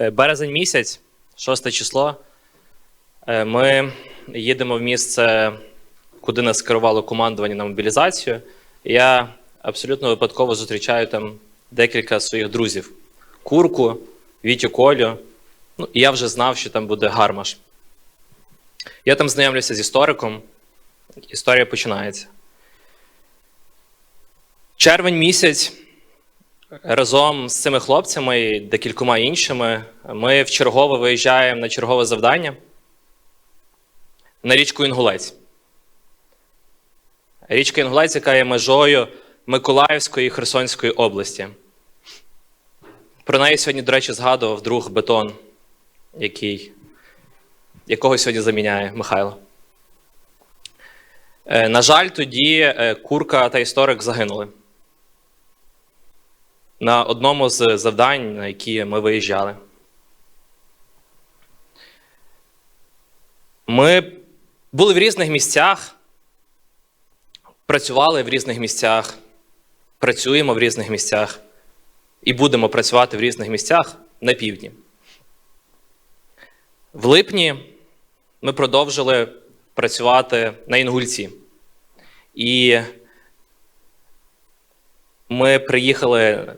Е, Березень місяць, 6 число. Е, Ми їдемо в місце, куди нас керувало командування на мобілізацію. Я абсолютно випадково зустрічаю там декілька своїх друзів: Курку, Вітю Колю. Ну, я вже знав, що там буде гармаш. Я там знайомлюся з істориком. Історія починається. Червень місяць. Разом з цими хлопцями і декількома іншими ми вчергово виїжджаємо на чергове завдання на річку Інгулець. Річка Інгулець, яка є межою Миколаївської і Херсонської області. Про неї сьогодні, до речі, згадував друг Бетон, який, якого сьогодні заміняє Михайло. Е, На жаль, тоді е, Курка та історик загинули на одному з завдань, на які ми виїжджали. Ми були в різних місцях, працювали в різних місцях, працюємо в різних місцях і будемо працювати в різних місцях на півдні. В липні ми продовжили працювати на Інгульці. І ми приїхали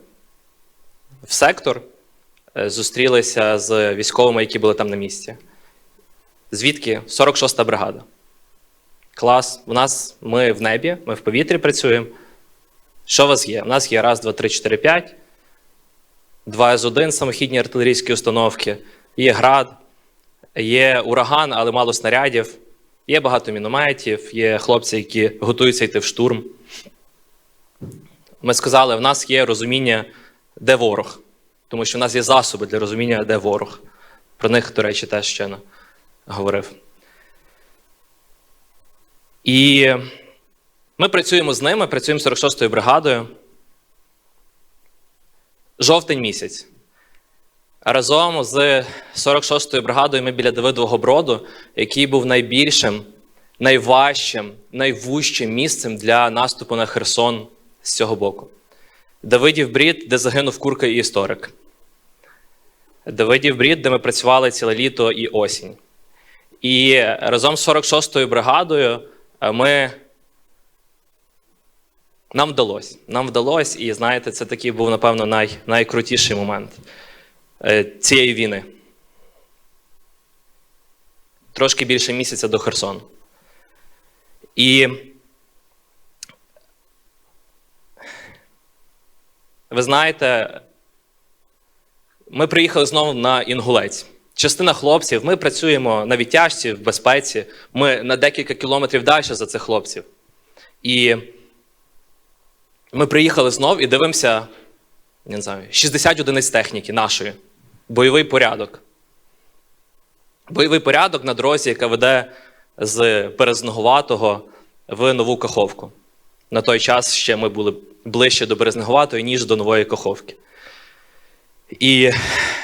в сектор, е, зустрілися з військовими, які були там на місці. Звідки? 46-та бригада. Клас. У нас ми в небі, ми в повітрі працюємо. Що у вас є? У нас є раз, два, три, чотири, п'ять, два з 1 самохідні артилерійські установки, є град, є ураган, але мало снарядів, є багато мінометів, є хлопці, які готуються йти в штурм. Ми сказали, в нас є розуміння, де ворог, тому що в нас є засоби для розуміння, де ворог. Про них, до речі, теж ще говорив. І ми працюємо з ними, працюємо з 46-ю бригадою. Жовтень місяць. Разом з 46-ю бригадою ми біля Давидового броду, який був найбільшим, найважчим, найвужчим місцем для наступу на Херсон з цього боку. Давидів брід, де загинув курка і історик. Давидів брід, де ми працювали ціле літо і осінь. І разом з 46-ю бригадою е, ми. Нам вдалося. Нам вдалося, і знаєте, це такий був, напевно, най, найкрутіший момент е, цієї війни. Трошки більше місяця до Херсону. І ви знаєте, ми приїхали знову на Інгулець. Частина хлопців, ми працюємо на відтяжці, в безпеці. Ми на декілька кілометрів далі за цих хлопців. І ми приїхали знов і дивимося, не знаю, 60 одиниць техніки нашої. Бойовий порядок. Бойовий порядок на дорозі, яка веде з Березноговатого в Нову Каховку. На той час ще ми були ближче до Березнеговатої, ніж до Нової Каховки. І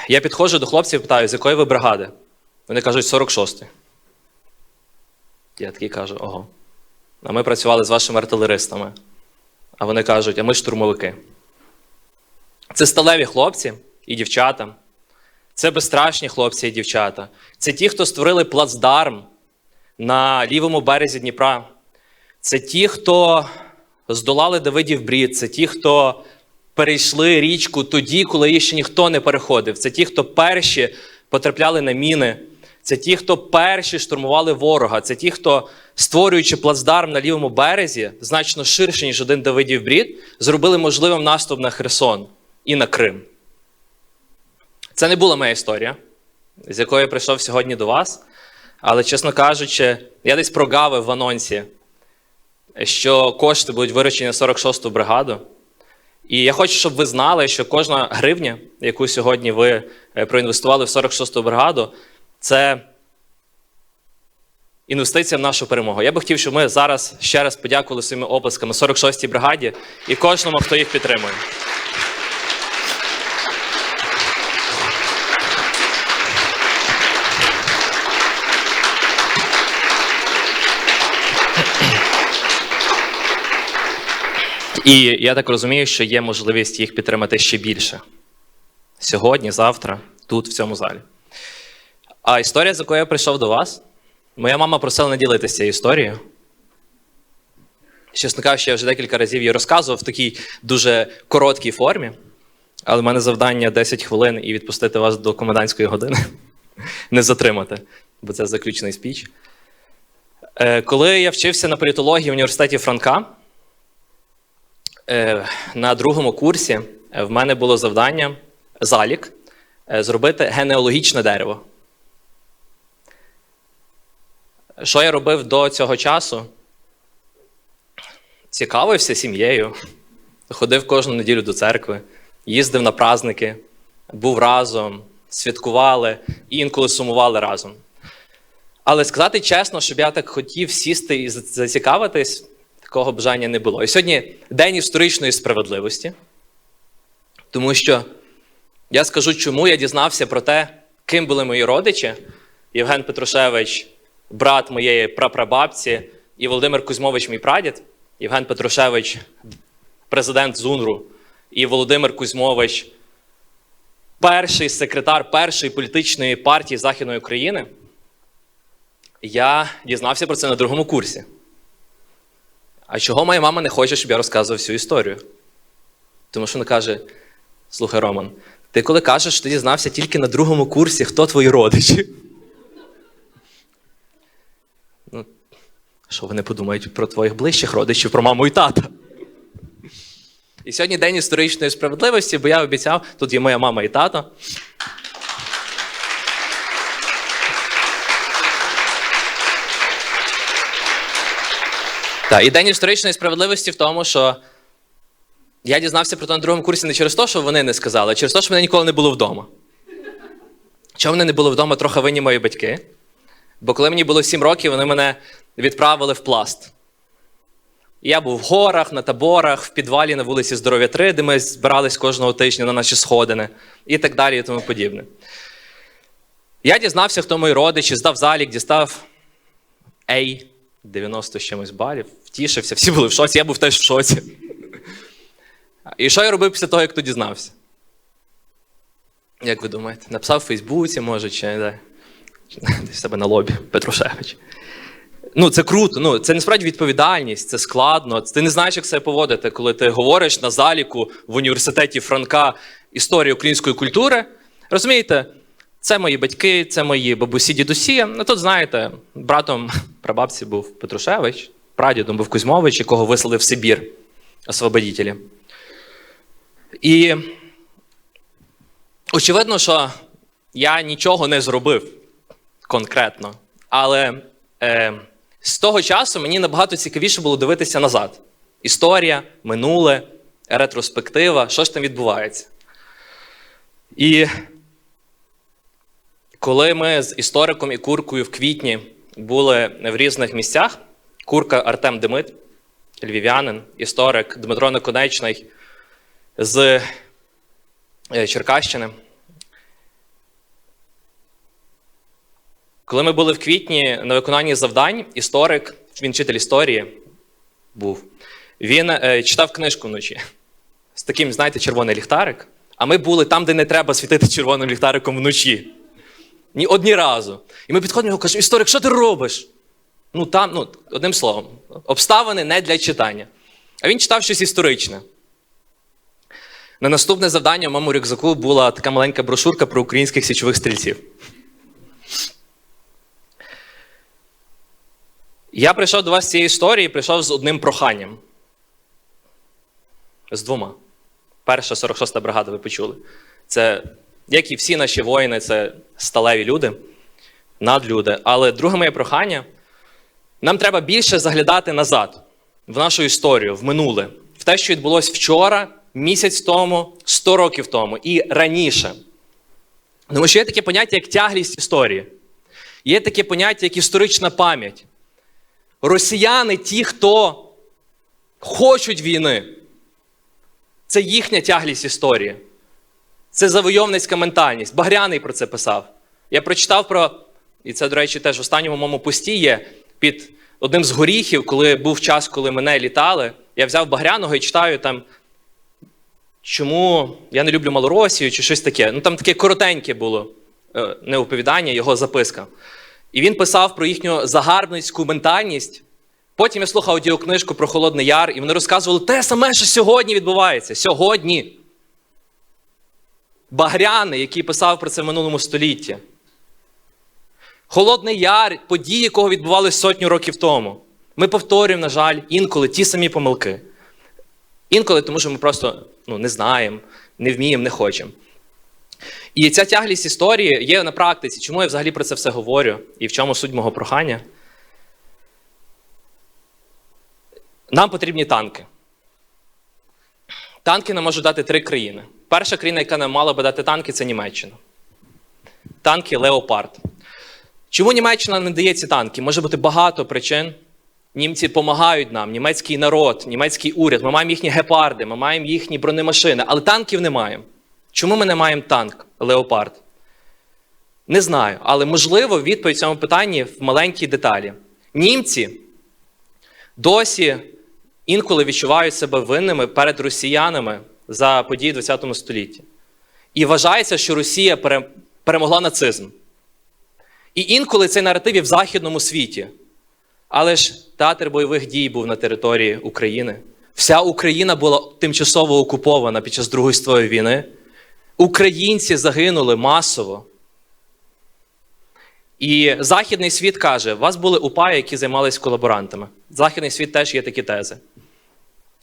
я підходжу до хлопців і питаю, з якої ви бригади? Вони кажуть, 46-й. Я такий кажу, ого. А ми працювали з вашими артилеристами. А вони кажуть, а ми штурмовики. Це сталеві хлопці і дівчата. Це безстрашні хлопці і дівчата. Це ті, хто створили плацдарм на лівому березі Дніпра. Це ті, хто здолали Давидів брід, це ті, хто перейшли річку тоді, коли її ще ніхто не переходив. Це ті, хто перші потрапляли на міни. Це ті, хто перші штурмували ворога. Це ті, хто, створюючи плацдарм на лівому березі, значно ширше, ніж один Давидів брід, зробили можливим наступ на Херсон і на Крим. Це не була моя історія, з якою я прийшов сьогодні до вас. Але, чесно кажучи, я десь прогавив в анонсі, що кошти будуть виручені на 46-ту бригаду. І я хочу, щоб ви знали, що кожна гривня, яку сьогодні ви е, проінвестували в 46-ту бригаду, це інвестиція в нашу перемогу. Я би хотів, щоб ми зараз ще раз подякували своїми оплесками 46-й бригаді і кожному, хто їх підтримує. І я так розумію, що є можливість їх підтримати ще більше. Сьогодні, завтра тут, в цьому залі. А історія, з якою я прийшов до вас, моя мама просила не ділитися цією історією. Чесно кажучи, я вже декілька разів її розказував в такій дуже короткій формі. Але в мене завдання 10 хвилин і відпустити вас до комендантської години. Не затримати, бо це заключний спіч. Е, Коли я вчився на політології в університеті Франка, на другому курсі е, в мене було завдання залік е, зробити генеалогічне дерево. Що я робив до цього часу? Цікавився сім'єю, ходив кожну неділю до церкви, їздив на праздники, був разом, святкували і інколи сумували разом. Але сказати чесно, щоб я так хотів сісти і зацікавитись, такого бажання не було. І сьогодні день історичної справедливості, тому що я скажу, чому я дізнався про те, ким були мої родичі. Євген Петрушевич, брат моєї прапрабабці, і Володимир Кузьмович, мій прадід. Євген Петрушевич, президент ЗУНРу, і Володимир Кузьмович, перший секретар першої політичної партії Західної України. Я дізнався про це на другому курсі. А чого моя мама не хоче, щоб я розказував всю історію? Тому що вона каже: слухай, Роман, ти коли кажеш, що ти дізнався тільки на другому курсі, хто твої родичі? Ну, що вони подумають про твоїх ближчих родичів, про маму і тата? І сьогодні день історичної справедливості, бо я обіцяв, тут є моя мама і тато. Так, і день історичної справедливості в тому, що я дізнався про це на другому курсі не через те, що вони не сказали, а через те, що мене ніколи не було вдома. Чому вони не були вдома, трохи винні мої батьки. Бо коли мені було 7 років, вони мене відправили в пласт. Я був в горах, на таборах, в підвалі на вулиці Здоров'я 3, де ми збирались кожного тижня на наші сходини, і так далі, і тому подібне. Я дізнався, хто мої родичі, здав залік, дістав Ей, 90 з чимось балів, втішився, всі були в шоці, я був теж в шоці. І що я робив після того, як то дізнався? Як ви думаєте? Написав в Фейсбуці, може, чи де? Десь себе на лобі Петрушевич. Ну, це круто. Ну, це насправді відповідальність, це складно. Ти не знаєш, як себе поводити, коли ти говориш на заліку в університеті Франка історії української культури. Розумієте, це мої батьки, це мої бабусі, дідусі. Ну тут, знаєте, братом прабабці був Петрушевич, прадідом був Кузьмович, якого вислали в Сибір освободітелі. І очевидно, що я нічого не зробив конкретно. Але е, з того часу мені набагато цікавіше було дивитися назад. Історія, минуле, ретроспектива, що ж там відбувається. І коли ми з істориком і куркою в квітні були в різних місцях, курка Артем Демит, львів'янин, історик Дмитро Неконечний з е, Черкащини. Коли ми були в квітні на виконанні завдань, історик, він вчитель історії був, він е, читав книжку вночі з таким, знаєте, червоний ліхтарик. А ми були там, де не треба світити червоним ліхтариком вночі. Ні одні разу. І ми підходимо його кажемо, історик, що ти робиш? Ну там, ну, одним словом, обставини не для читання. А він читав щось історичне. На наступне завдання в моєму рюкзаку була така маленька брошурка про українських січових стрільців. Я прийшов до вас з цієї історії, прийшов з одним проханням. З двома. Перша 46-та бригада, ви почули. Це, як і всі наші воїни, це сталеві люди, надлюди. Але друге моє прохання: нам треба більше заглядати назад, в нашу історію, в минуле, в те, що відбулося вчора, місяць тому, 100 років тому і раніше. Тому що є таке поняття, як тяглість історії. Є таке поняття, як історична пам'ять. Росіяни, ті, хто хочуть війни, це їхня тяглість історії. Це завойовницька ментальність. Багряний про це писав. Я прочитав про, і це, до речі, теж в останньому моєму пості є під одним з горіхів, коли був час, коли мене літали. Я взяв Багряного і читаю там чому я не люблю Малоросію чи щось таке. Ну там таке коротеньке було е, не оповідання, його записка. І він писав про їхню загарбницьку ментальність. Потім я слухав аудіокнижку про Холодний Яр, і вони розказували те саме, що сьогодні відбувається. Сьогодні. Багряний, який писав про це в минулому столітті. Холодний Яр, події, якого відбувалися сотню років тому. Ми повторюємо, на жаль, інколи ті самі помилки. Інколи тому, що ми просто ну, не знаємо, не вміємо, не хочемо. І ця тяглість історії є на практиці. Чому я взагалі про це все говорю? І в чому суть мого прохання? Нам потрібні танки. Танки нам можуть дати три країни. Перша країна, яка нам мала би дати танки, це Німеччина. Танки Леопард. Чому Німеччина не дає ці танки? Може бути багато причин. Німці допомагають нам, німецький народ, німецький уряд. Ми маємо їхні гепарди, ми маємо їхні бронемашини, але танків не маємо. Чому ми не маємо танк Леопард? Не знаю, але можливо відповідь цьому питанні в маленькій деталі. Німці досі інколи відчувають себе винними перед росіянами за події ХХ столітті. І вважається, що Росія перемогла нацизм. І інколи цей наратив є в західному світі. Але ж театр бойових дій був на території України. Вся Україна була тимчасово окупована під час Другої світової війни. Українці загинули масово. І Західний світ каже: у вас були УПА, які займалися колаборантами. Західний світ теж є такі тези.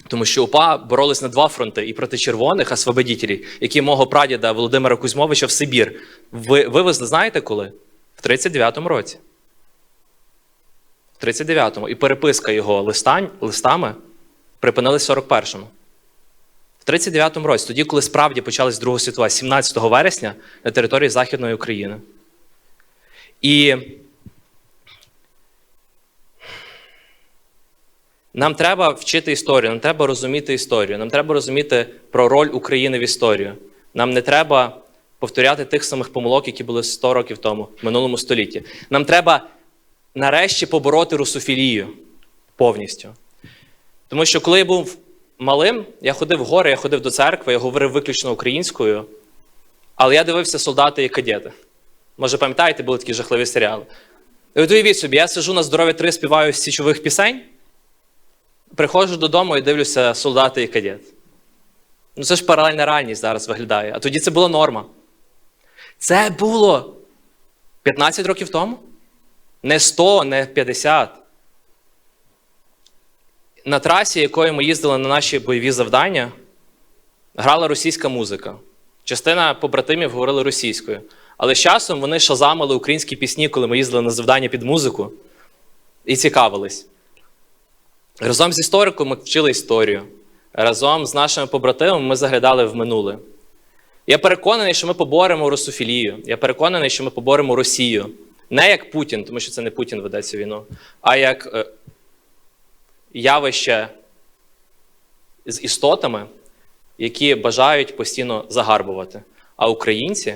Тому що УПА боролись на два фронти і проти червоних освободітелів, які мого прадіда Володимира Кузьмовича в Сибір ви, вивезли, знаєте коли? В 39-му році. В 39-му. І переписка його листань, листами припинилась в 41-му. В 39-му році, тоді, коли справді почалась Друга світова, 17 вересня на території Західної України. І нам треба вчити історію, нам треба розуміти історію, нам треба розуміти про роль України в історію. Нам не треба повторяти тих самих помилок, які були 100 років тому, в минулому столітті. Нам треба нарешті побороти русофілію повністю. Тому що коли я був малим, я ходив в гори, я ходив до церкви, я говорив виключно українською, але я дивився солдати і кадети. Може, пам'ятаєте, були такі жахливі серіали. І от уявіть собі, я сижу на здоров'я 3, співаю січових пісень, приходжу додому і дивлюся солдати і кадет. Ну це ж паралельна реальність зараз виглядає. А тоді це була норма. Це було 15 років тому? Не 100, не 50. На трасі, якою ми їздили на наші бойові завдання, грала російська музика. Частина побратимів говорили російською. Але з часом вони шазамили українські пісні, коли ми їздили на завдання під музику, і цікавились. Разом з істориком ми вчили історію. Разом з нашими побратимами ми заглядали в минуле. Я переконаний, що ми поборемо русофілію. Я переконаний, що ми поборемо Росію. Не як Путін, тому що це не Путін веде цю війну, а як е, явище з істотами, які бажають постійно загарбувати. А українці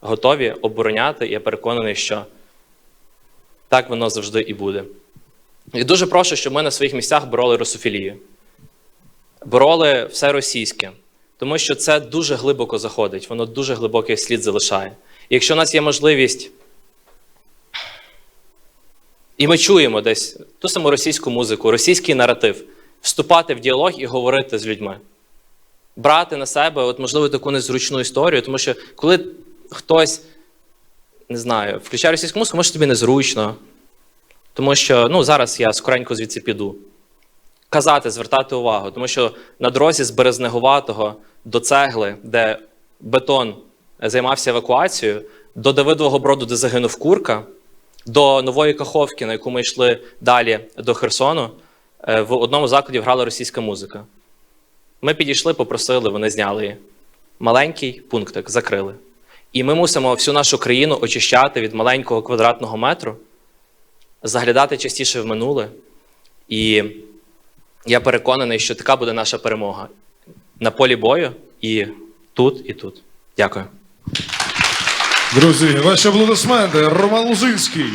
готові обороняти, я переконаний, що так воно завжди і буде. І дуже прошу, щоб ми на своїх місцях бороли русофілію. Бороли все російське, тому що це дуже глибоко заходить, воно дуже глибокий слід залишає. І якщо у нас є можливість, і ми чуємо десь ту саму російську музику, російський наратив, вступати в діалог і говорити з людьми, брати на себе, от, можливо, таку незручну історію, тому що коли хтось, не знаю, включає російську музику, може тобі незручно, тому що ну, зараз я скоренько звідси піду. Казати, звертати увагу, тому що на дорозі з Березнеговатого до цегли, де бетон займався евакуацією, до Давидового броду, де загинув курка, до Нової Каховки, на яку ми йшли далі до Херсону, е, в одному закладі грала російська музика. Ми підійшли, попросили, вони зняли її. Маленький пунктик закрили. І ми мусимо всю нашу країну очищати від маленького квадратного метру, заглядати частіше в минуле. І я переконаний, що така буде наша перемога на полі бою і тут, і тут. Дякую. Друзі, ваші аплодисменти. Роман Лузинський.